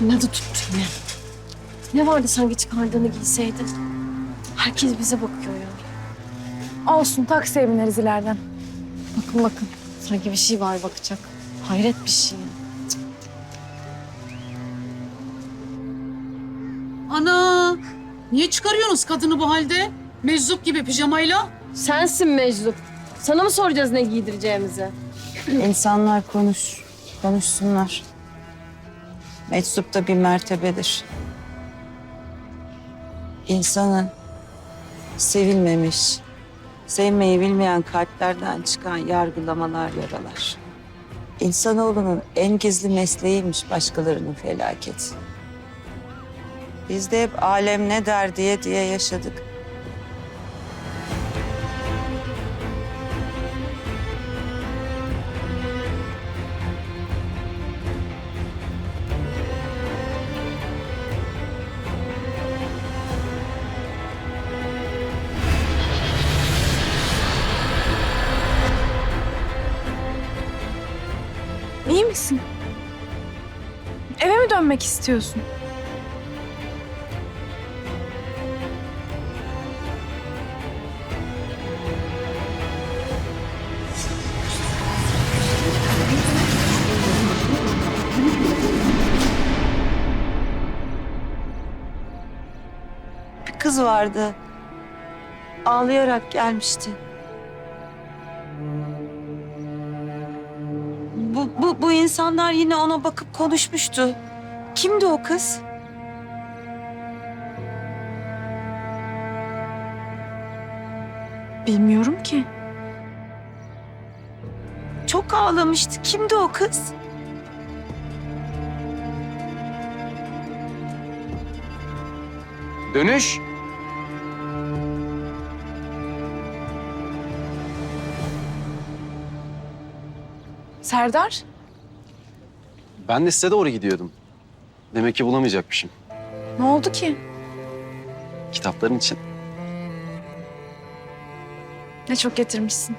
İnadı tuttu yine. Ne vardı sanki çıkardığını giyseydin? Herkes bize bakıyor ya. Olsun taksiye bineriz ileriden. Bakın bakın. Sanki bir şey var bakacak. Hayret bir şey. Ana! Niye çıkarıyorsunuz kadını bu halde? Meczup gibi pijamayla. Sensin meczup. Sana mı soracağız ne giydireceğimizi? İnsanlar konuş, konuşsunlar. Meczup da bir mertebedir. İnsanın sevilmemiş, sevmeyi bilmeyen kalplerden çıkan yargılamalar yaralar. İnsanoğlunun en gizli mesleğiymiş başkalarının felaketi. Biz de hep alem ne der diye diye yaşadık. İyi misin? Eve mi dönmek istiyorsun? Bir kız vardı. Ağlayarak gelmişti. Bu, bu, bu insanlar yine ona bakıp konuşmuştu. Kimdi o kız? Bilmiyorum ki. Çok ağlamıştı. Kimdi o kız? Dönüş. Serdar? Ben de size doğru gidiyordum. Demek ki bulamayacakmışım. Ne oldu ki? Kitapların için. Ne çok getirmişsin.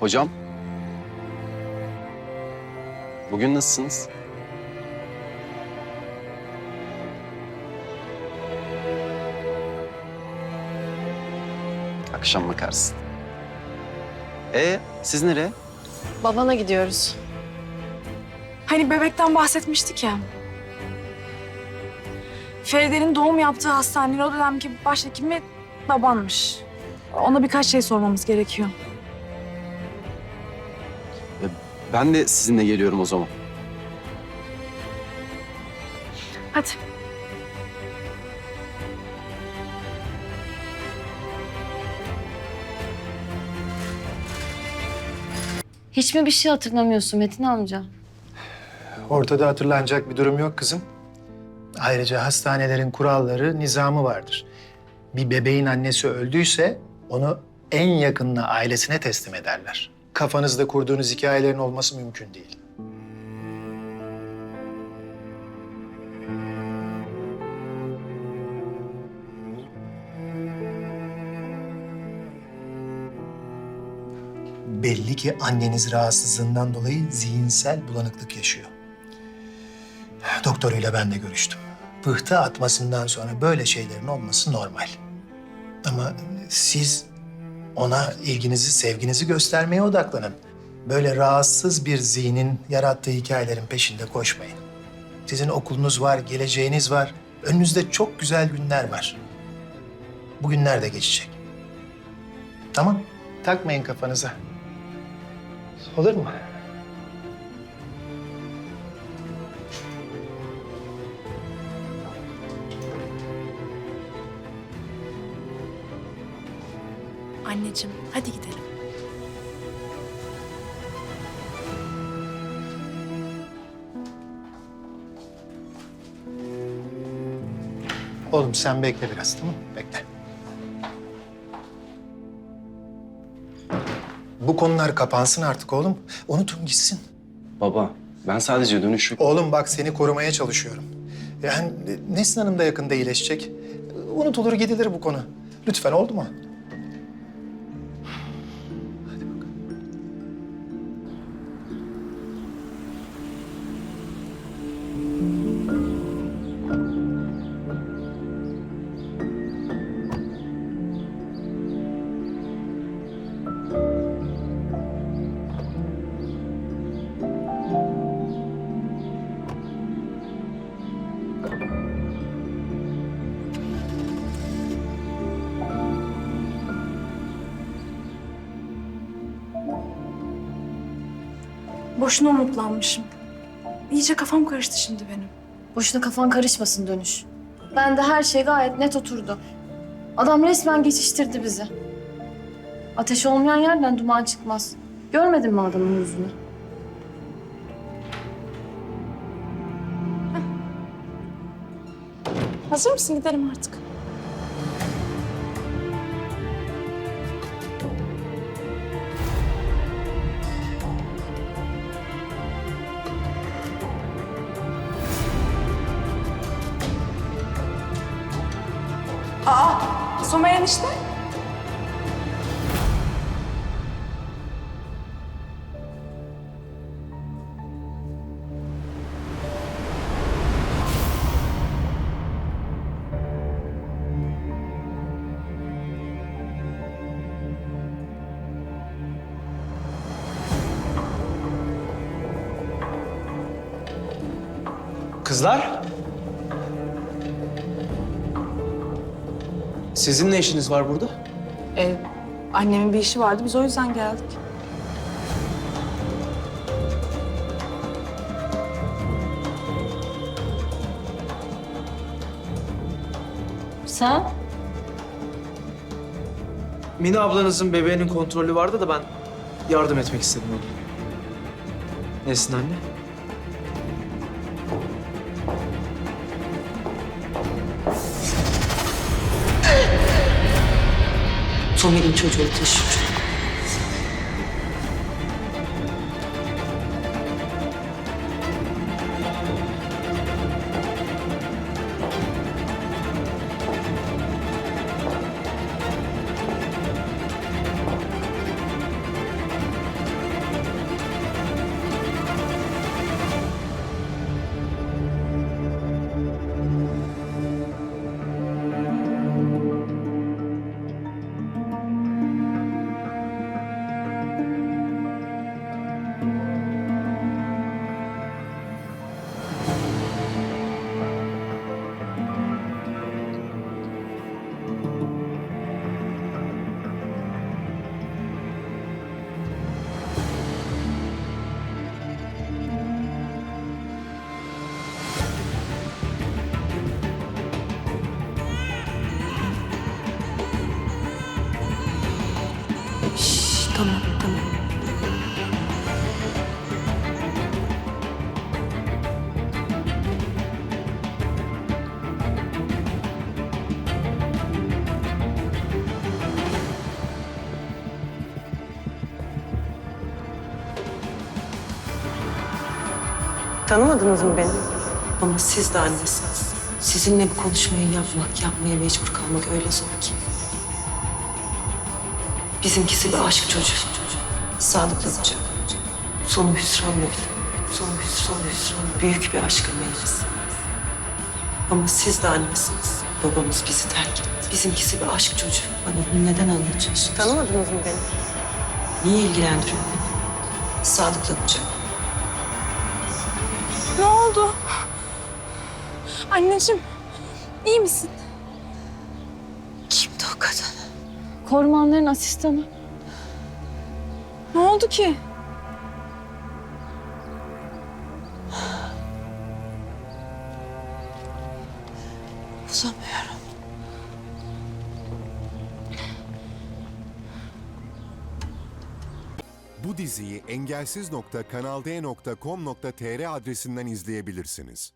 Hocam. Bugün nasılsınız? Akşam bakarsın. E siz nereye? Babana gidiyoruz. Hani bebekten bahsetmiştik ya. Feride'nin doğum yaptığı hastanenin o dönemki başhekimi babanmış. Ona birkaç şey sormamız gerekiyor. Ben de sizinle geliyorum o zaman. Hadi. Hiç mi bir şey hatırlamıyorsun Metin amca? Ortada hatırlanacak bir durum yok kızım. Ayrıca hastanelerin kuralları, nizamı vardır. Bir bebeğin annesi öldüyse onu en yakınına, ailesine teslim ederler. Kafanızda kurduğunuz hikayelerin olması mümkün değil. Belli ki anneniz rahatsızlığından dolayı zihinsel bulanıklık yaşıyor. Doktoruyla ben de görüştüm. Pıhtı atmasından sonra böyle şeylerin olması normal. Ama siz ona ilginizi, sevginizi göstermeye odaklanın. Böyle rahatsız bir zihnin yarattığı hikayelerin peşinde koşmayın. Sizin okulunuz var, geleceğiniz var. Önünüzde çok güzel günler var. Bu günler de geçecek. Tamam, takmayın kafanıza. Olur mu? Anneciğim hadi gidelim. Oğlum sen bekle biraz tamam mı? Bekle. Bu konular kapansın artık oğlum. Unutun gitsin. Baba ben sadece dönüşü... Oğlum bak seni korumaya çalışıyorum. Yani Nesin Hanım da yakında iyileşecek. Unutulur gidilir bu konu. Lütfen oldu mu? Boşuna umutlanmışım. İyice kafam karıştı şimdi benim. Boşuna kafan karışmasın dönüş. Ben de her şey gayet net oturdu. Adam resmen geçiştirdi bizi. Ateş olmayan yerden duman çıkmaz. Görmedin mi adamın yüzünü? Hazır mısın? Gidelim artık. Somer enişte. Kızlar? Sizin ne işiniz var burada? Ee, annemin bir işi vardı. Biz o yüzden geldik. Sen? Mine ablanızın bebeğinin kontrolü vardı da ben yardım etmek istedim ona. Nesin anne? Somer'in çocuğu taşıyor. Tamam tamam. Tanımadınız mı beni? Ama siz de annesiniz. Sizinle bu konuşmayı yapmak, yapmaya mecbur kalmak öyle zor ki. Bizimkisi bir aşk çocuğu. Sağlıklı olacak. Sonu hüsranla biter. Sonu hüsran, hüsran. Büyük bir aşkın meclisi. Ama siz de annesiniz. Babamız bizi terk etti. Bizimkisi bir aşk çocuğu. Bana bunu neden anlatıyorsunuz? Tanımadınız mı beni? Niye ilgilendiriyor beni? Sağlıklı olacak. Ne oldu? Anneciğim, iyi misin? Kimdi o kadın? Kormanların asistanı. Ne oldu ki? Uzamıyorum. Bu diziyi engelsiz.kanalde.com.tr adresinden izleyebilirsiniz.